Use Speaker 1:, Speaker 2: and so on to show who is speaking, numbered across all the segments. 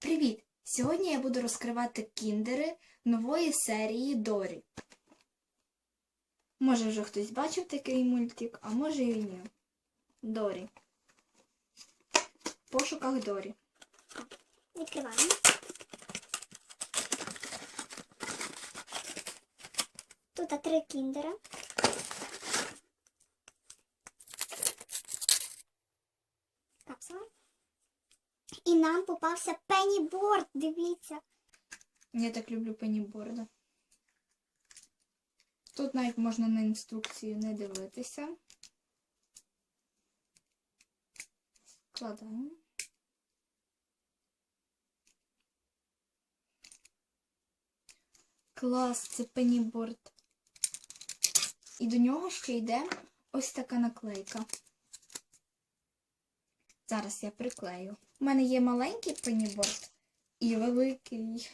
Speaker 1: Привіт! Сьогодні я буду розкривати кіндери нової серії Дорі. Може вже хтось бачив такий мультик, а може і ні. Дорі. В пошуках Дорі.
Speaker 2: Відкриваємо. Тут три кіндера. Капсула. І нам попався пенніборд, дивіться.
Speaker 1: Я так люблю пеніборда. Тут навіть можна на інструкцію не дивитися. Складаємо. Клас, це пеніборд. І до нього ще йде ось така наклейка. Зараз я приклею. У мене є маленький пеніборд і великий.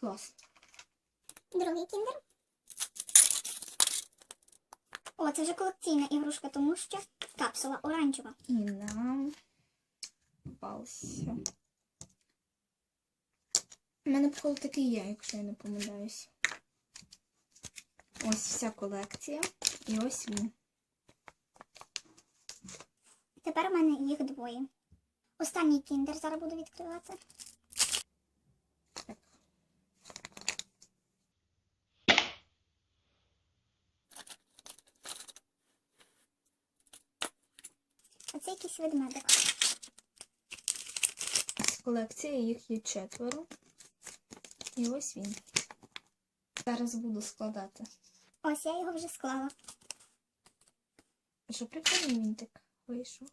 Speaker 1: Клас.
Speaker 2: Другий кіндер. О, це вже колекційна ігрушка, тому що капсула оранжева.
Speaker 1: І нам попався. У мене, походу, такий є, якщо я не помиляюсь. Ось вся колекція. І ось він.
Speaker 2: Тепер у мене їх двоє. Останній кіндер зараз буду відкривати. А це якийсь ведмедик.
Speaker 1: З колекції їх є четверо. І ось він. Зараз буду складати.
Speaker 2: Ось я його вже склала.
Speaker 1: Що прикольний він так вийшов.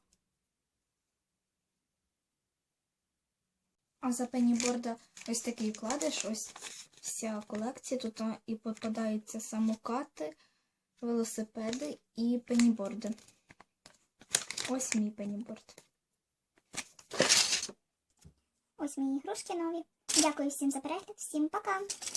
Speaker 1: А за пеніборда ось такий кладеш, ось вся колекція. Тут і попадаються самокати, велосипеди і пеніборди. Ось мій пеніборд.
Speaker 2: Ось мої ігрушки нові. Дякую всім за перегляд. Всім пока!